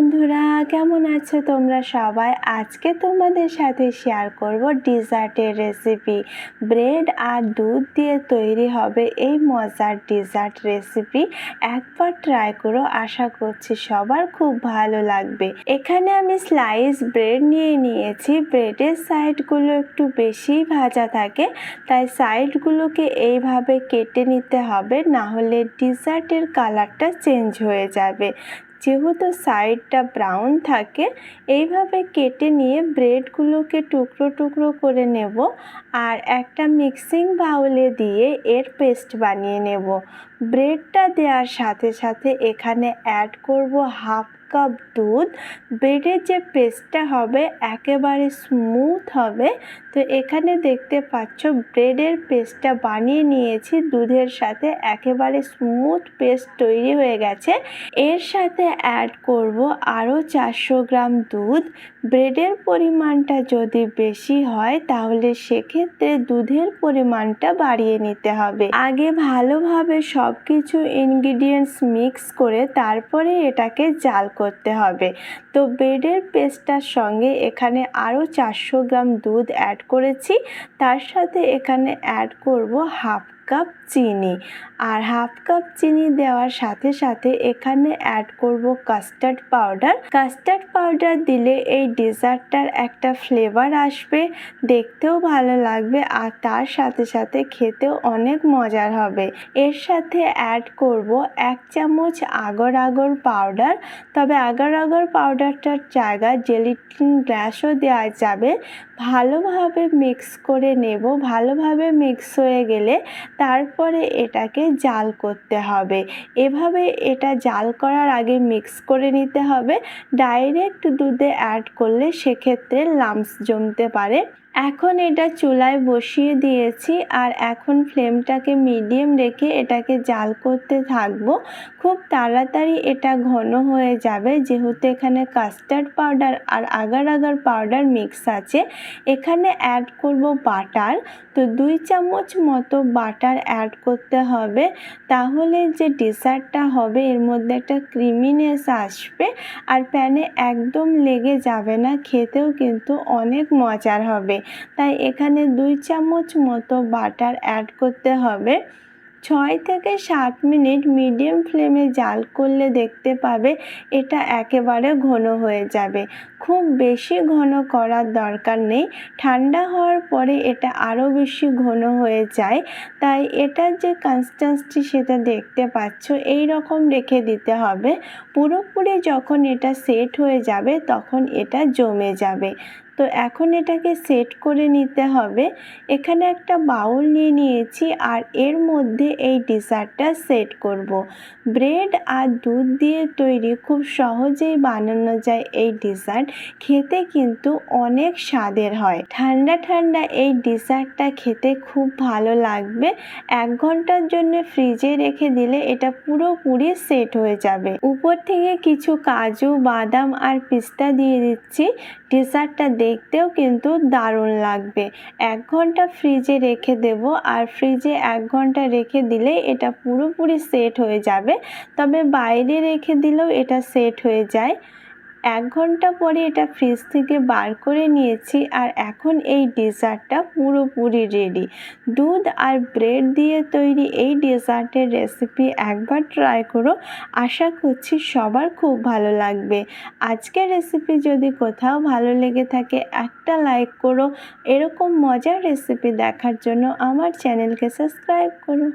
বন্ধুরা, কেমন আছো তোমরা সবাই? আজকে তোমাদের সাথে শেয়ার করব ডিজার্টের রেসিপি ব্রেড আর দুধ দিয়ে তৈরি হবে এই মজার ডিজার্ট রেসিপি একবার ট্রাই করো, আশা করছি সবার খুব ভালো লাগবে। এখানে আমি স্লাইস ব্রেড নিয়ে নিয়েছি। ব্রেডের সাইডগুলো একটু বেশি ভাজা থাকে, তাই সাইডগুলোকে এইভাবে কেটে নিতে হবে না হলে ডিজার্টের কালারটা চেঞ্জ হয়ে যাবে। যেহেতু সাইডটা ব্রাউন থাকে, এইভাবে কেটে নিয়ে ব্রেডগুলোকে টুকরো টুকরো করে নেব আর একটা মিক্সিং বাউলে দিয়ে এর পেস্ট বানিয়ে নেব। ব্রেডটা দেওয়ার সাথে সাথে এখানে অ্যাড করব হাফ কাপ দুধ। ব্রেডের যে পেস্টটা হবে একেবারে স্মুথ হবে। তো এখানে দেখতে পাচ্ছ ব্রেডের পেস্টটা বানিয়ে নিয়েছি। দুধের সাথে একেবারে স্মুথ পেস্ট তৈরি হয়ে গেছে। এর সাথে অ্যাড করব আরও চারশো গ্রাম দুধ। ব্রেডের পরিমাণটা যদি বেশি হয় তাহলে সেক্ষেত্রে দুধের পরিমাণটা বাড়িয়ে নিতে হবে। আগে ভালোভাবে সব কিছু ইনগ্রিডিয়েন্টস মিক্স করে তারপরে এটাকে জাল করতে হবে। তো ব্রেডের পেস্টটার সঙ্গে এখানে আরও চারশো গ্রাম দুধ অ্যাড করেছি। তার সাথে এখানে অ্যাড করব হাফ কাপ চিনি আর হাফ কাপ চিনি দেওয়ার সাথে সাথে এখানে অ্যাড করব কাস্টার্ড পাউডার কাস্টার্ড পাউডার দিলে এই ডেজার্টটার একটা ফ্লেভার আসবে, দেখতেও ভালো লাগবে আর তার সাথে সাথে খেতেও অনেক মজার হবে। এর সাথে অ্যাড করব এক চামচ আগর আগর পাউডার তবে আগর আগর পাউডারটার জায়গায় জেলিটিন গ্লাসও দেওয়া যাবে। ভালোভাবে মিক্স করে নেব। ভালোভাবে মিক্স হয়ে গেলে তারপরে এটাকে জাল করতে হবে। এভাবে এটা জাল করার আগে মিক্স করে নিতে হবে। ডাইরেক্ট দুধে অ্যাড করলে সেক্ষেত্রে লামস জমতে পারে। এখন এটা চুলায় বসিয়ে দিয়েছি আর এখন ফ্লেমটাকে মিডিয়াম রেখে এটাকে জাল করতে থাকব। খুব তাড়াতাড়ি এটা ঘন হয়ে যাবে, যেহেতু এখানে কাস্টার্ড পাউডার আর আগার আগার পাউডার মিক্স আছে। এখানে অ্যাড করব বাটার তো দুই চামচ মতো বাটার অ্যাড করতে হবে। তাহলে যে ডেসার্টটা হবে, এর মধ্যে একটা ক্রিমিনেস আসবে আর প্যানে একদম লেগে যাবে না, খেতেও কিন্তু অনেক মজার হবে। তাই এখানে দুই চামচ মতো বাটার অ্যাড করতে হবে। ছয় থেকে সাত মিনিট মিডিয়াম ফ্লেমে জাল করলে দেখতে পাবে এটা একেবারে ঘন হয়ে যাবে। খুব বেশি ঘন করার দরকার নেই। ঠান্ডা হওয়ার পরে এটা আরও বেশি ঘন হয়ে যায়। তাই এটার যে কনস্ট্যান্সটি সেটা দেখতে পাচ্ছ, এই রকম রেখে দিতে হবে। পুরোপুরি যখন এটা সেট হয়ে যাবে, তখন এটা জমে যাবে। তো এখন এটাকে সেট করে নিতে হবে। এখানে একটা বাউল নিয়ে নিয়েছি আর এর মধ্যে এই ডিজার্টটা সেট করব। ব্রেড আর দুধ দিয়ে তৈরি খুব সহজেই বানানো যায় এই ডিজার্ট খেতে কিন্তু অনেক স্বাদের হয়। ঠান্ডা ঠান্ডা এই ডিজার্টটা খেতে খুব ভালো লাগবে। এক ঘণ্টার জন্য ফ্রিজে রেখে দিলে এটা পুরোপুরি সেট হয়ে যাবে। উপর থেকে কিছু কাজু, বাদাম আর পিস্তা দিয়ে দিচ্ছি। ডিজার্টটা দেখতেও কিন্তু দারুণ লাগবে। এক ঘণ্টা ফ্রিজে রেখে দেব আর ফ্রিজে এক ঘণ্টা রেখে দিলে এটা পুরোপুরি সেট হয়ে যাবে। তবে বাইরে রেখে দিলেও এটা সেট হয়ে যায়। এক ঘণ্টা পরে এটা ফ্রিজ থেকে বার করে নিয়েছি আর এখন এই ডেজার্টটা পুরোপুরি রেডি দুধ আর ব্রেড দিয়ে তৈরি এই ডেজার্টের রেসিপি একবার ট্রাই করো। আশা করছি সবার খুব ভালো লাগবে। আজকের রেসিপি যদি কোথাও ভালো লেগে থাকে, একটা লাইক করো। এরকম মজার রেসিপি দেখার জন্য আমার চ্যানেলকে সাবস্ক্রাইব করো।